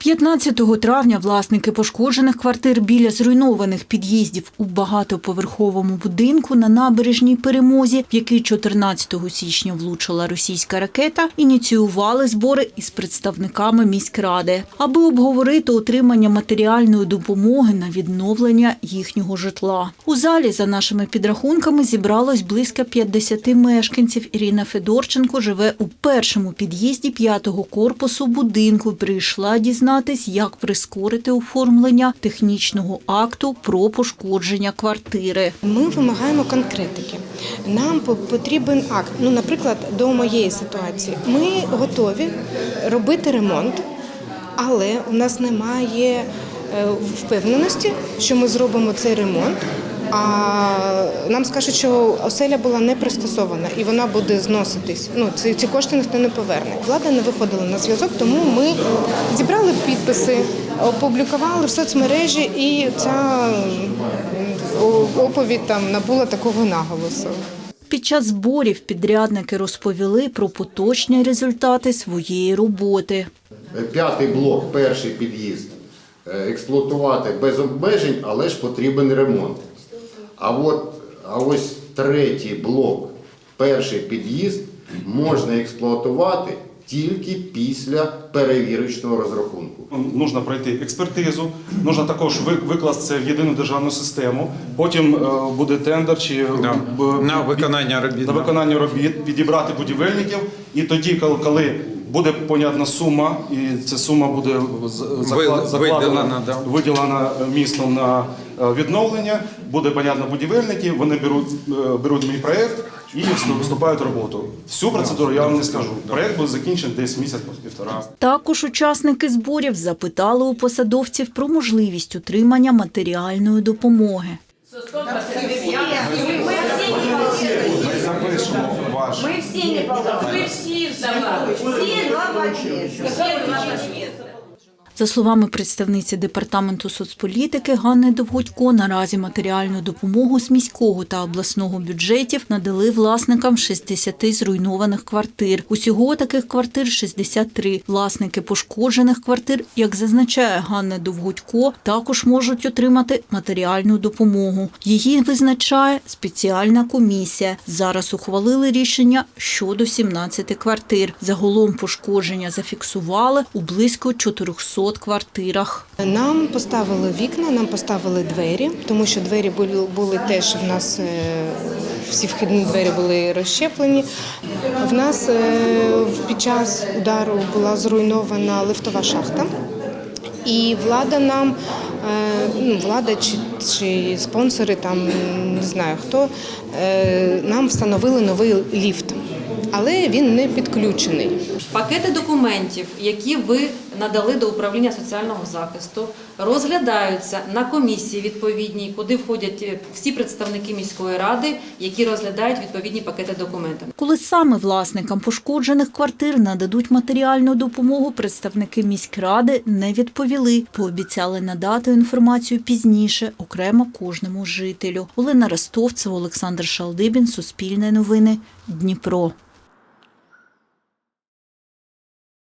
15 травня власники пошкоджених квартир біля зруйнованих під'їздів у багатоповерховому будинку на набережній перемозі, в який 14 січня влучила російська ракета, ініціювали збори із представниками міськради, аби обговорити отримання матеріальної допомоги на відновлення їхнього житла. У залі, за нашими підрахунками, зібралось близько 50 мешканців. Ірина Федорченко живе у першому під'їзді п'ятого корпусу будинку. Прийшла дізнатись, як прискорити оформлення технічного акту про пошкодження квартири. Ми вимагаємо конкретики. Нам по- потрібен акт. Ну, наприклад, до моєї ситуації. Ми готові робити ремонт, але у нас немає е, впевненості, що ми зробимо цей ремонт. А нам скажуть, що оселя була не пристосована і вона буде зноситись. Ну ці, ці кошти ніхто не поверне. Влада не виходила на зв'язок, тому ми зібрали підписи, опублікували в соцмережі, і ця оповідь там набула такого наголосу. Під час зборів підрядники розповіли про поточні результати своєї роботи. П'ятий блок, перший під'їзд, експлуатувати без обмежень, але ж потрібен ремонт. А от а ось третій блок, перший під'їзд, можна експлуатувати тільки після перевірочного розрахунку. Нужно пройти експертизу, нужно також викласти це в єдину державну систему. Потім е, буде тендер чи Да. б- На виконання робіт, на виконання робіт, підібрати будівельників. І тоді, коли, коли буде понятна сума, і ця сума буде закладена, виділена, да. виділена містом на е, відновлення, буде понятно будівельники, вони беруть, е, беруть мій проєкт і вступ- вступають в роботу. Всю процедуру я вам не скажу. Проєкт буде закінчений десь місяць-півтора. Також учасники зборів запитали у посадовців про можливість отримання матеріальної допомоги. Ваш. Мы не все забрали. Все два пакета. За словами представниці департаменту соцполітики Ганни Довгодько, наразі матеріальну допомогу з міського та обласного бюджетів надали власникам 60 зруйнованих квартир. Усього таких квартир 63. Власники пошкоджених квартир, як зазначає Ганна Довгодько, також можуть отримати матеріальну допомогу. Її визначає спеціальна комісія. Зараз ухвалили рішення щодо 17 квартир. Загалом пошкодження зафіксували у близько 400 квартирах. Нам поставили вікна, нам поставили двері, тому що двері були, були теж в нас е, всі вхідні двері були розщеплені. В нас е, під час удару була зруйнована лифтова шахта. І влада нам, е, ну, влада чи, чи спонсори, там не знаю хто, нам встановили новий ліфт, але він не підключений. Пакети документів, які ви надали до управління соціального захисту, розглядаються на комісії відповідній, куди входять е, всі представники міської ради, які розглядають відповідні пакети документів. Коли саме власникам пошкоджених квартир нададуть матеріальну допомогу, представники міськради не відповіли. Пообіцяли надати інформацію пізніше, окремо кожному жителю. Олена Ростовцева, Олександр Шалдибін, Суспільне новини, Дніпро.